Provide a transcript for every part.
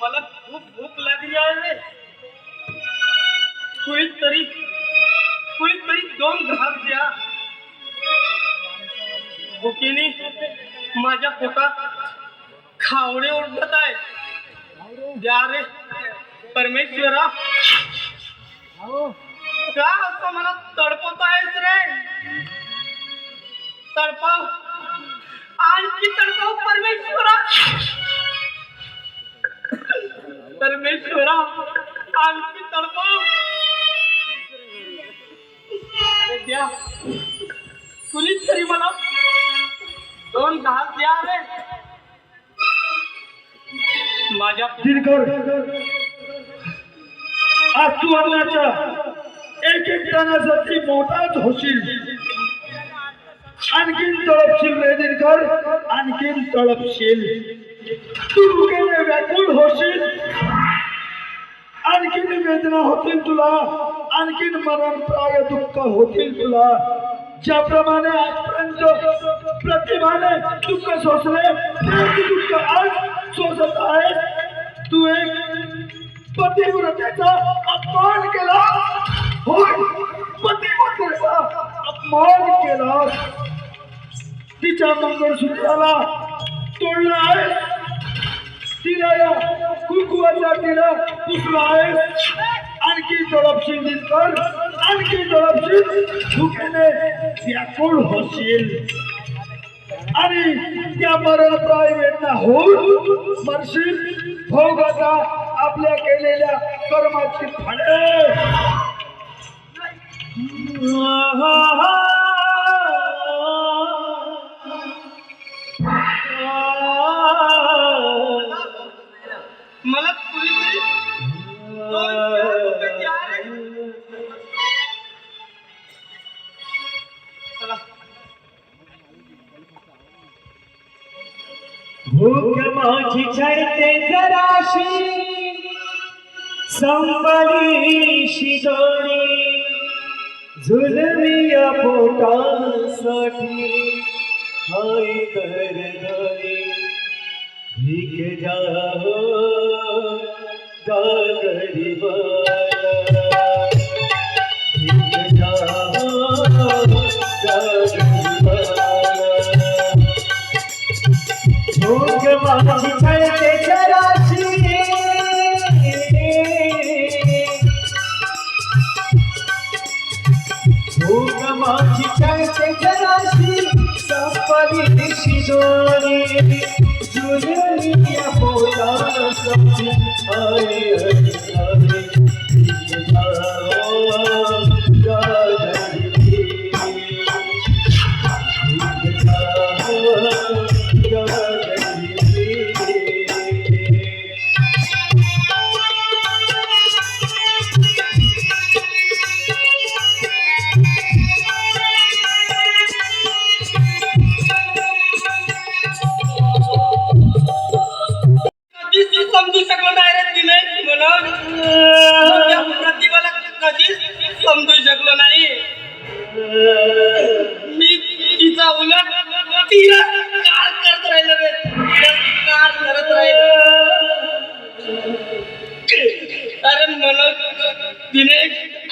मला खूप भूक लागली आहे. कुणीतरी कुणीतरी दोन घास द्या. भुकीने माझ्या पोटात खावडे ओढत आहे. द्या रे परमेश्वरा. का असं मला तडपत आहेस रे? तडपाव. आणखी तडपाव परमेश्वरा. परमेश्वरा आणखी तडपाव. द्या. कुणीच तरी मला दोन घास द्या रे. माझ्या दिनकर आज तू अन्नाच्या एक एक दाण्यासाठी मोठाच होशील. आणखीन तळपशील रे आणखीन तळपशील. तू भुकेने व्याकुळ होशील. आणखीन वेदना होतील तुला आणखीन मरण प्राय दुःख होतील तुला. ज्याप्रमाणे आजपर्यंत प्रतिभाने दुःख सोसले दुःख आज सोसत आहे तू एक पतिव्रतेचा केला तिच्या मंगळसूत्राला तोडलं आहे. तिला या कुंकुवाचा तिला पुसला आहे. आणखी तळपशील दिसतात आणखी तळपशील. भुकेने व्याकुळ होशील? आणि त्या मरण वेदना होऊन मरशील. भोगाचा आपल्या केलेल्या कर्माची फळे. मला कुणीतरी दोन चार रुपये द्या रे. चला. भूक माझी चढते जराशी संबळीशी दोणी झुलमिया पोटासाठी हाय कर धरी भीक जाओ गागरी भीक সবচেয়ে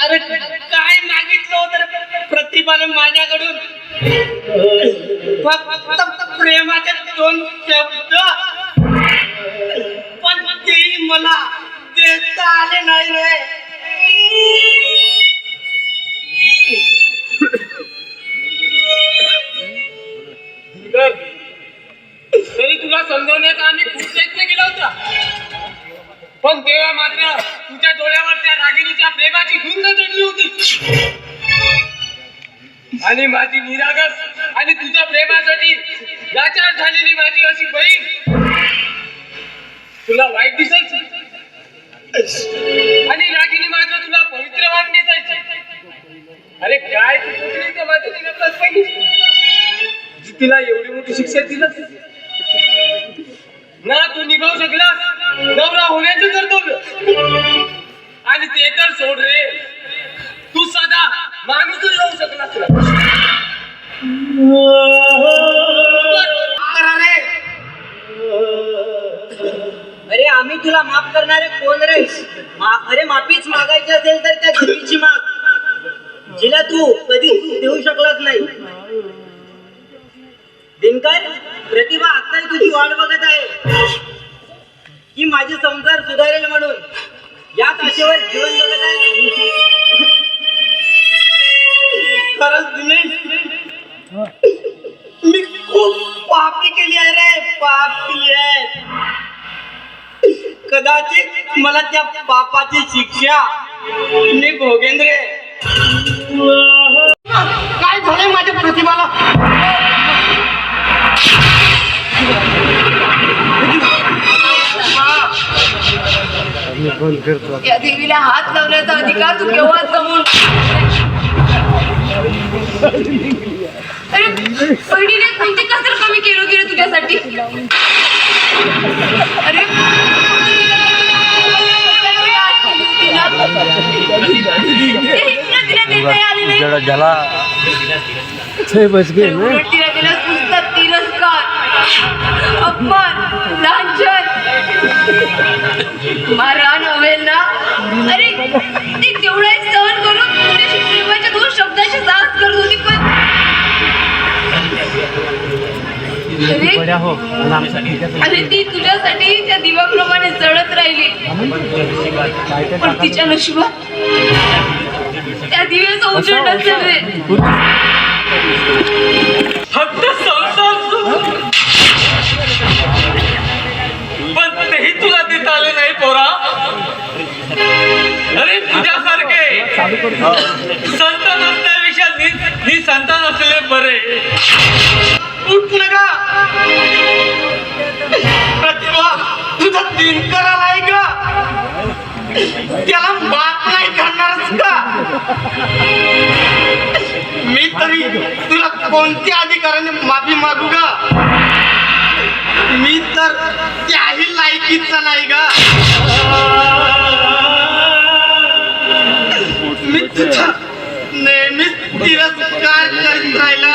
अरे काय मागितलं होतं रे? माझ्याकडून. फक्त प्रेमाचे दोन शब्द. पण तेही मला देता आले नाही रे. तरी तुला समजवण्याचा आम्ही खूप प्रयत्न केला होता? पण तेव्हा मात्र तुझ्या डोळ्यावर त्या रागिणीच्या प्रेमाची धुंद चढली होती. आणि माझी निरागस आणि तुझ्या प्रेमासाठी लाचार झालेली माझी अशी बहीण. तुला वाईट दिसायची. आणि रागिणी मात्र तुला पवित्र पवित्रवान दिसायची अरे काय तू कुठली माझ्या तिला पहिली? तिला एवढी मोठी शिक्षा दिलं. ना तू निभावू शकला. नवरा होण्याचं कर्तव्य आणि ते तर सोड रे. तू सदा माणूस राहू शकलास अरे आम्ही तुला माफ करणारे कोण रे? मा, अरे माफीच मागायची असेल तर त्या जिलीची माग. जिला तू कधी देऊ शकलाच नाही. दिनकर प्रतिभा आत्ताही तुझी वाट बघत आहे. की माझे संसार सुधारेल म्हणून. याच आशेवर जीवन जगत आहे खरंच दिनेश मी खूप पापी केली आहे रे पाप केली आहे. कदाचित मला त्या पापाची शिक्षा. मी भोगेन रे या देवीला हात लावण्याचा अधिकार तू केव्हाच गमवून अरे बहिणीने कोणती कसर कमी केलं तुझ्यासाठी? अरे तिला तिरस्कार अपमान लांछन मारहाण अरे अरे ती तुझ्यासाठी त्या दिवाप्रमाणे जळत राहिली. पण तिच्या नशिबात त्या दिव्याचा उजेड नसेल रे. फक्त. पण तेही तुला देता आले नाही पोरा. अरे तुझ्यासारखे. संतान असल्याविषयी नि निसंतान असलेले बरे. उठ नका प्रतिभा तुझा दिनकर आहे का त्याला बाप नाही करणारच का? मी तरी तुला कोणत्या अधिकाराने माफी मागू का मी तर त्याही लायकीचा नाही का मी तुझा नेहमीच तिरस्कार करीत राहिला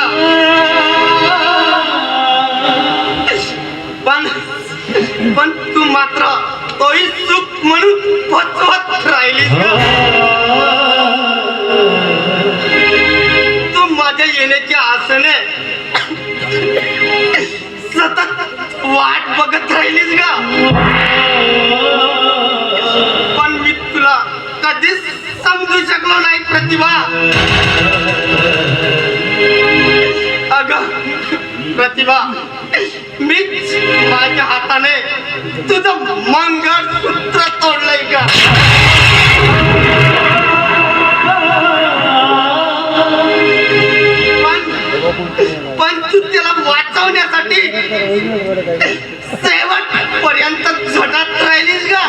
कधीच समजू शकलो नाही प्रतिभा. अग प्रतिभा मीच माझ्या हाताने तुझं मंगळसूत्र तोडलंय का? पण पण तू त्याला वाचवण्यासाठी शेवट पर्यंत झटत राहिलीस का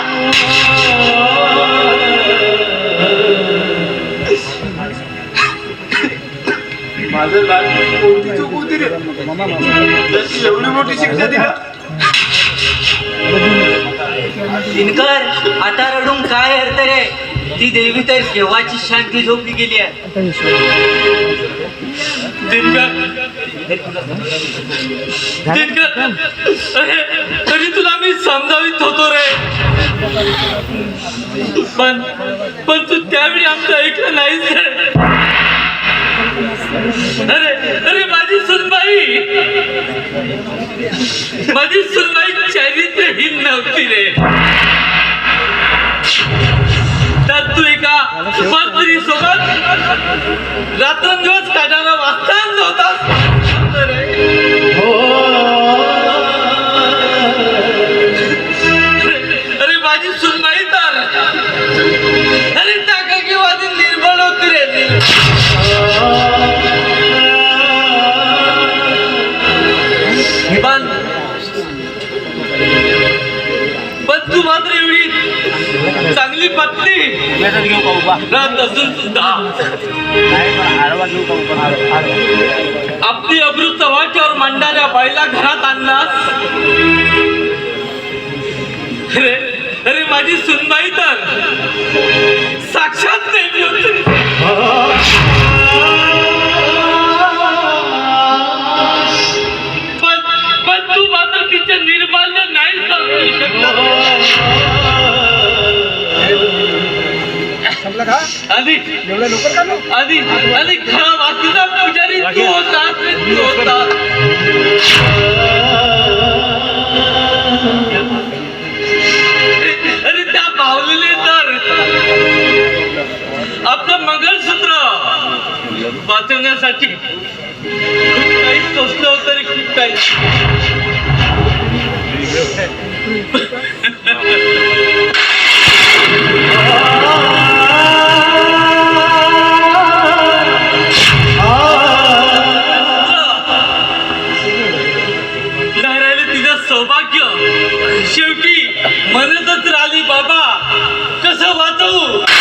माझं लाल कोणती चूक होती रे? त्याची एवढी मोठी शिक्षा दिला. दिनकर आता रडून काय अर्थ रे ती देवी तर केव्हाची शांती झोपली गेली आहे. दिनकर. दिनकर. अरे तरी तुला मी समजावित होतो रे. पण पण तू त्यावेळी आमचं ऐकलं नाहीस रे. अरे अरे माझी सुनबाई. माझी सुनबाई चरित्रहीन नव्हती रे. तर तू एका मंत्री सोबत रात्रंदिवस काढायला वाचता नव्हता पत्नी राहत असून सुद्धा आपली अब्रू चव्हाट्यावर मांडणाऱ्या बाईला घरात आणलास? अरे अरे माझी सुनबाई तर. साक्षात नाही आणि आणि खरा वाचीचा पुजारी तू होतास रे, तू होतास अरे त्या पावलेले तर। आपलं मंगळसूत्र वाचवण्यासाठी खूप काही सोचलं होतं रे खूप काही. सौभाग्य. शेवटी मनतच राली बाबा कसं वाचवू?